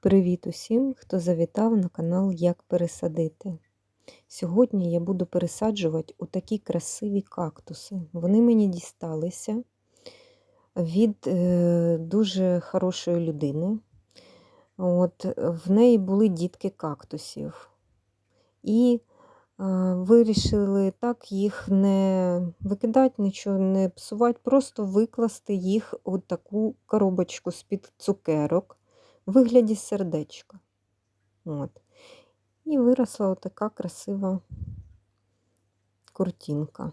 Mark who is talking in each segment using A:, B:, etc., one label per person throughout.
A: Привіт усім, хто завітав на канал Як пересадити. Сьогодні я буду пересаджувати у такі красиві кактуси. Вони мені дісталися від е, дуже хорошої людини. От, В неї були дітки кактусів. І е, вирішили так їх не викидати, нічого не псувати, просто викласти їх у таку коробочку з-під цукерок вигляді сердечка. От. І виросла отака красива куртинка.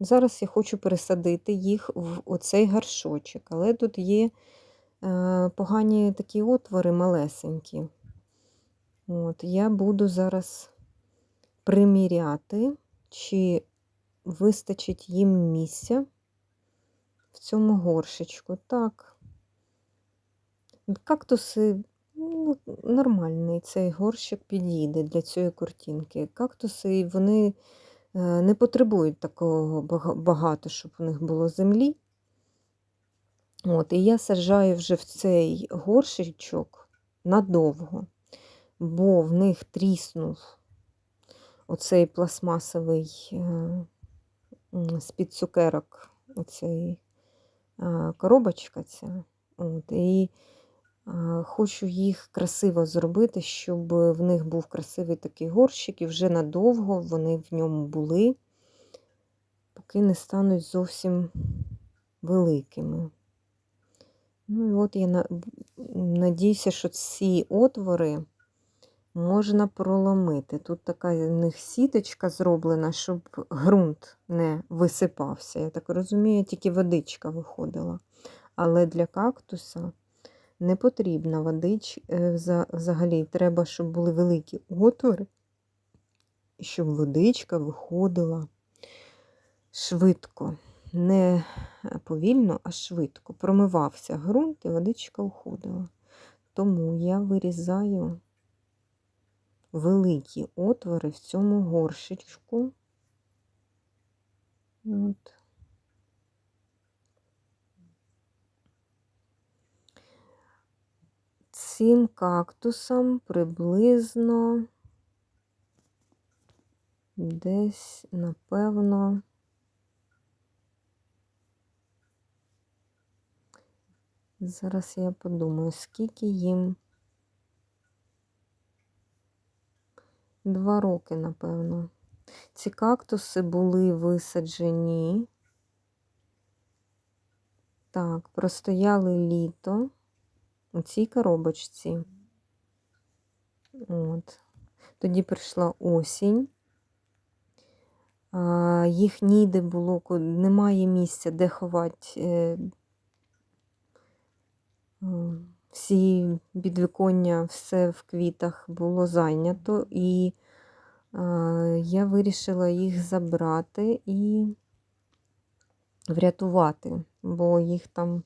A: Зараз я хочу пересадити їх в оцей гаршочок, але тут є е, погані такі отвори малесенькі. От, Я буду зараз приміряти, чи вистачить їм місця в цьому горшечку. Так, Кактуси ну, нормальний цей горщик підійде для цієї картинки. Кактуси вони е, не потребують такого багато, щоб у них було землі. От, І я саджаю вже в цей горщичок надовго, бо в них тріснув оцей пластмасовий е, з-під цукерок оцей е, коробочка ця. От, І Хочу їх красиво зробити, щоб в них був красивий такий горщик, і вже надовго вони в ньому були, поки не стануть зовсім великими. Ну і от я надіюся, що ці отвори можна проломити. Тут така в них сіточка зроблена, щоб ґрунт не висипався. Я так розумію, тільки водичка виходила. Але для кактуса не потрібна водич. Е, взагалі, треба, щоб були великі отвори, щоб водичка виходила швидко. Не повільно, а швидко. Промивався ґрунт і водичка уходила. Тому я вирізаю великі отвори в цьому горшечку. От. Цим кактусам приблизно десь, напевно, зараз я подумаю, скільки їм два роки, напевно. Ці кактуси були висаджені. Так, простояли літо у цій коробочці. От. Тоді прийшла осінь. Їх ніде було, немає місця, де ховати е, всі підвіконня, все в квітах було зайнято, і я вирішила їх забрати і врятувати, бо їх там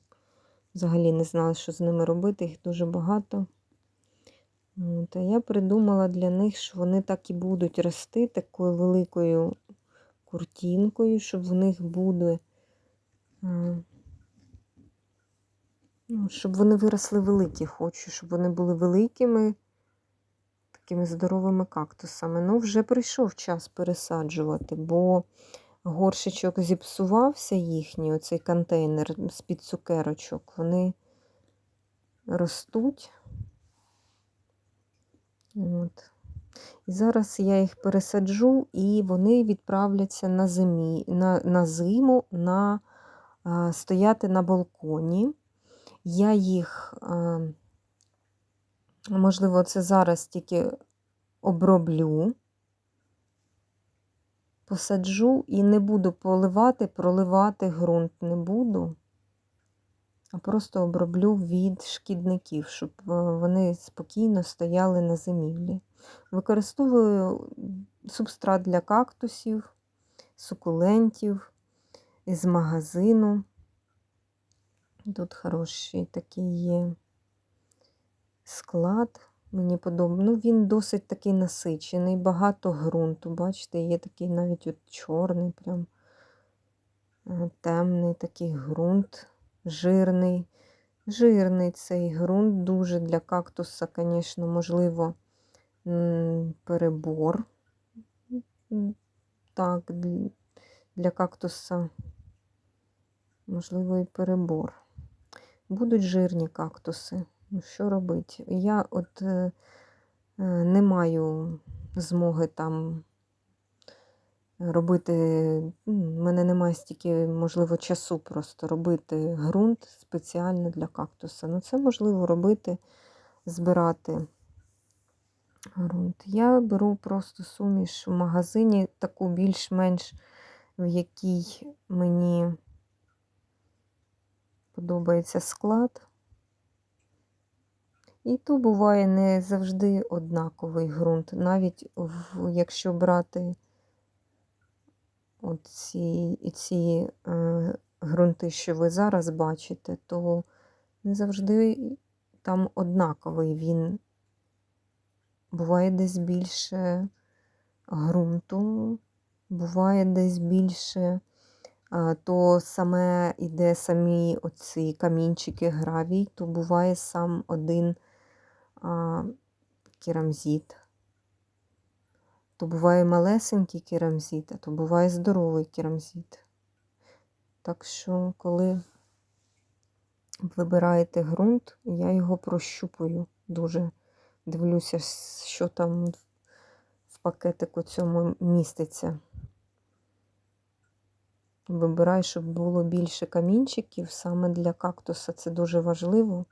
A: Взагалі не знала, що з ними робити, їх дуже багато. От, А я придумала для них, що вони так і будуть рости такою великою куртінкою, щоб в них буде, ну, щоб вони виросли великі, хочу, щоб вони були великими, такими здоровими кактусами. Ну, вже прийшов час пересаджувати, бо горшичок зіпсувався їхній, оцей контейнер з-під цукерочок, вони ростуть. От. І зараз я їх пересаджу, і вони відправляться на зимі, на, на зиму на, а, стояти на балконі. Я їх, а, можливо, це зараз тільки оброблю посаджу і не буду поливати, проливати ґрунт не буду, а просто оброблю від шкідників, щоб е, вони спокійно стояли на зимівлі. Використовую субстрат для кактусів, сукулентів із магазину. Тут хороший такий є склад. Мені подобається. Ну, він досить такий насичений, багато ґрунту. Бачите, є такий навіть от чорний, прям е, темний такий ґрунт, жирний. Жирний цей ґрунт, дуже для кактуса, звісно, можливо, перебор. Так, для кактуса, можливо, і перебор. Будуть жирні кактуси. Ну, що робити? Я от е, е, не маю змоги там робити. У мене немає стільки, можливо, часу просто робити ґрунт спеціально для кактуса. Ну, це можливо робити, збирати ґрунт. Я беру просто суміш в магазині, таку більш-менш, в якій мені подобається склад. І то буває не завжди однаковий ґрунт. Навіть якщо брати оці, ці е, ґрунти, що ви зараз бачите, то не завжди там однаковий він. Буває десь більше ґрунту, буває десь більше, то саме іде самі оці камінчики гравій, то буває сам один а, керамзит. То буває малесенький керамзит, а то буває здоровий керамзит. Так що, коли вибираєте ґрунт, я його прощупую дуже. Дивлюся, що там в пакетику цьому міститься. Вибираю, щоб було більше камінчиків. Саме для кактуса це дуже важливо.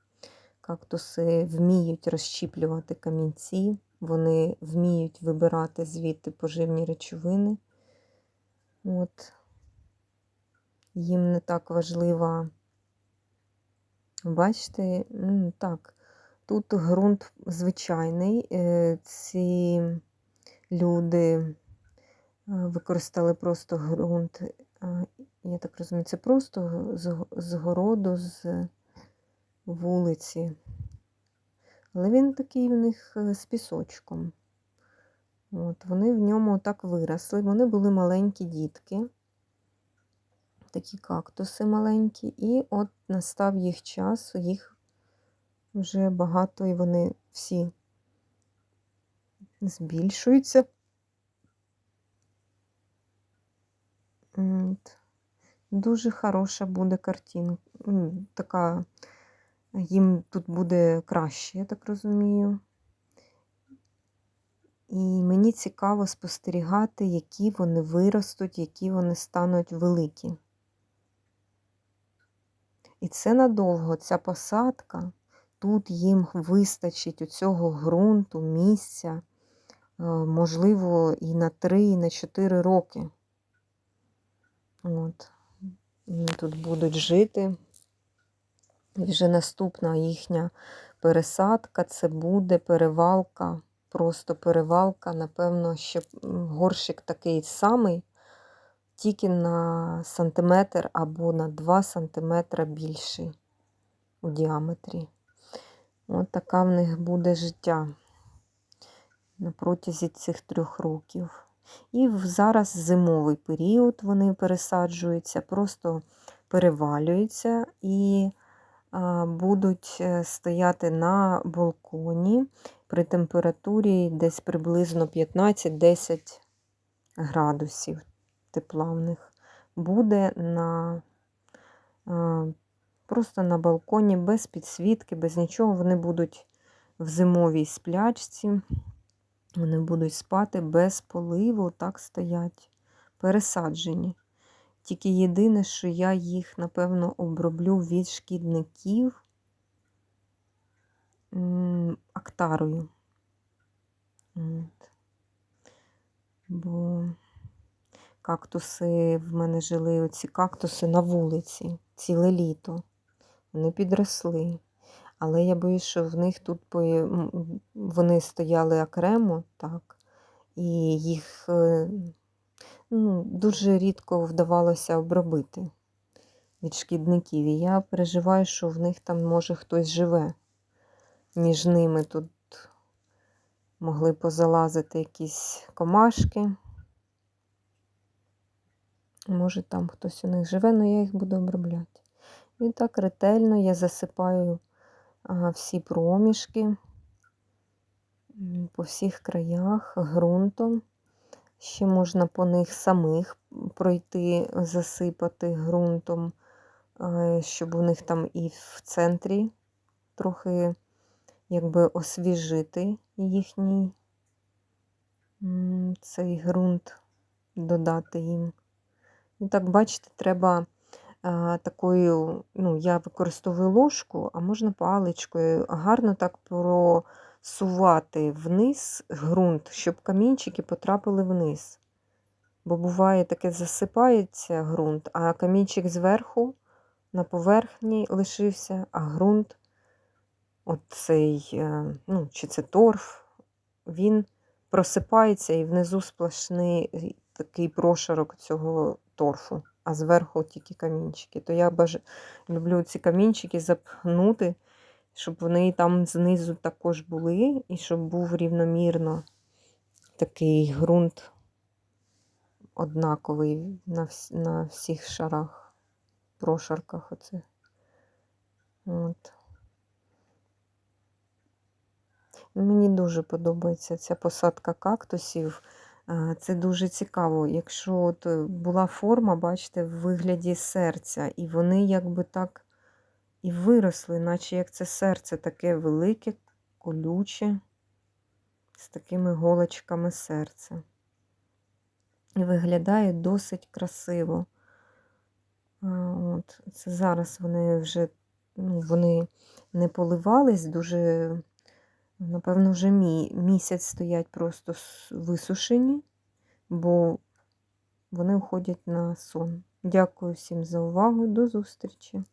A: Кактуси вміють розщіплювати камінці, вони вміють вибирати звідти поживні речовини. От. Їм не так важлива, бачите, так, тут ґрунт звичайний. е, Ці люди е, використали просто ґрунт, е, я так розумію, це просто з городу, з вулиці. Але він такий в них е, з пісочком. От, Вони в ньому так виросли. Вони були маленькі дітки, такі кактуси маленькі, і от настав їх час, їх вже багато, і вони всі збільшуються. От. Дуже хороша буде картинка. Така їм тут буде краще, я так розумію. І мені цікаво спостерігати, які вони виростуть, які вони стануть великі. І це надовго, ця посадка, тут їм вистачить у цього ґрунту, місця, е, можливо, і на 3, і на 4 роки. От. Вони тут будуть жити. І вже наступна їхня пересадка це буде перевалка, просто перевалка, напевно, ще горщик такий самий, тільки на сантиметр або на 2 сантиметра більший у діаметрі. От така в них буде життя на протязі цих трьох років. І зараз зимовий період вони пересаджуються, просто перевалюються і будуть е, стояти на балконі при температурі десь приблизно 15-10 градусів тепла в них. Буде на просто на балконі без підсвітки, без нічого. Вони будуть в зимовій сплячці, вони будуть спати без поливу, так стоять, пересаджені. Тільки єдине, що я їх, напевно, оброблю від шкідників актарою. От. Бо кактуси в мене жили оці кактуси на вулиці ціле літо. Вони підросли. Але я боюсь, що в них тут вони стояли окремо, так, і їх е, ну, дуже рідко вдавалося обробити від шкідників. І я переживаю, що в них там, може, хтось живе. Між ними тут могли позалазити якісь комашки. Може, там хтось у них живе, але я їх буду обробляти. І так ретельно я засипаю всі проміжки по всіх краях ґрунтом. Ще можна по них самих пройти, засипати ґрунтом, е, щоб у них там і в центрі трохи якби освіжити їхній цей ґрунт, додати їм. І так, бачите, треба такою, ну, я використовую ложку, а можна паличкою, гарно так просувати вниз ґрунт, щоб камінчики потрапили вниз. Бо буває таке засипається ґрунт, а камінчик зверху на поверхні лишився, а ґрунт, оцей, е, ну, чи це торф, він просипається і внизу сплошний е, такий прошарок цього торфу, а зверху тільки камінчики. То я баж... люблю ці камінчики запхнути, щоб вони там знизу також були, і щоб був рівномірно такий ґрунт однаковий на, вс... на всіх шарах, прошарках оцих. От. Мені дуже подобається ця посадка кактусів. Е, Це дуже цікаво. Якщо от е, була форма, бачите, в вигляді серця, і вони якби так і виросли, наче як це серце таке велике, колюче, з такими голочками серця. І виглядає досить красиво. От, Це зараз вони вже ну, вони не поливались дуже. Напевно, вже мі... місяць стоять просто висушені, бо вони уходять на сон. Дякую всім за увагу. До зустрічі!